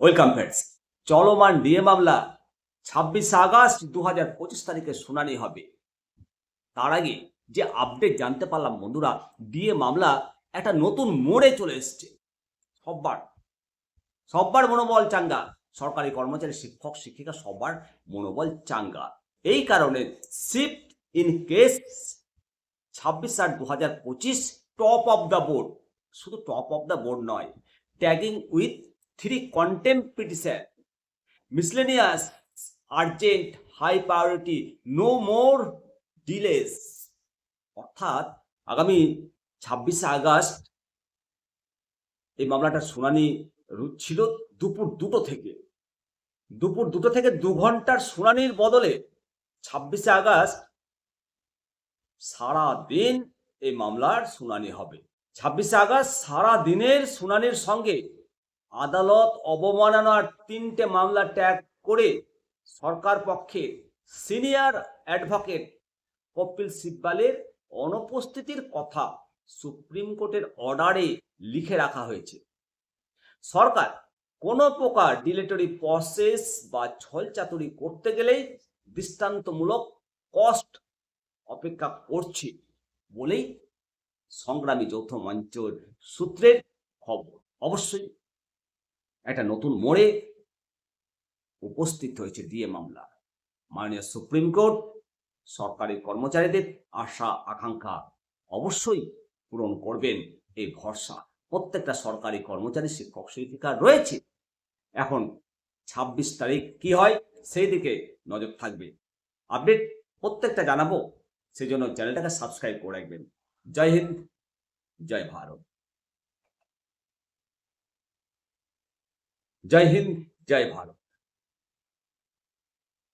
Welcome friends চলমান DA মামলা ছাব্বিশে আগস্ট দু হাজার পঁচিশ তারিখে শুনানি হবে। তার আগে যে আপডেট জানতে পারলাম, বন্ধুরা ডিএ মামলা একটা নতুন মোড়ে চলে এসছে। সব্বার সব্বার মনোবল চাঙ্গা। সরকারি কর্মচারী, শিক্ষক, শিক্ষিকা, সবার মনোবল চাঙ্গা। এই কারণে শিফট ইন কেস ছাব্বিশ আট দু হাজার পঁচিশ টপ অফ দ্য বোর্ড শুধু টপ অফ দ্য বোর্ড নয় tagging with three petition miscellaneous urgent high priority no more delays অর্থাৎ আগামী ছাব্বিশে আগস্ট এই মামলাটার শুনানি ছিল দুপুর দুটো থেকে। দুপুর দুটো থেকে দু ঘণ্টার শুনানির বদলে ছাব্বিশে আগস্ট সারা দিন এই মামলার শুনানি হবে। ছাব্বিশে আগস্ট সারা দিনের শুনানির সঙ্গে আদালত অবমাননার তিনটে মামলা ট্যাগ করে সরকার পক্ষে সিনিয়র অ্যাডভোকেট কপিল সিব্বালের অনুপস্থিতির কথা সুপ্রিম কোর্টের অর্ডারে লিখে রাখা হয়েছে। সরকার কোনো প্রকার ডিলেটরি প্রসেস বা ছলচাতুরি করতে গেলেই দৃষ্টান্তমূলক কষ্ট অপেক্ষা করছে বলেই সংগ্রামী যৌথ মঞ্চের সূত্রের খবর। অবশ্যই একটা নতুন মোড়ে উপস্থিত হয়েছে ডিএ মামলা। মাননীয় সুপ্রিম কোর্ট, সরকারি কর্মচারীদের আশা, আকাঙ্ক্ষা অবশ্যই পূরণ করবেন। এই ভরসা প্রত্যেকটা সরকারি কর্মচারী, শিক্ষক, শিক্ষিকা রয়েছে। এখন ছাব্বিশ তারিখ কি হয়, সেই দিকে নজর থাকবে। আপডেট প্রত্যেকটা জানাব সেই জন্য চ্যানেলটাকে সাবস্ক্রাইব করে রাখবেন। জয় হিন্দ, জয় ভারত। জয় হিন্দ জয় ভারত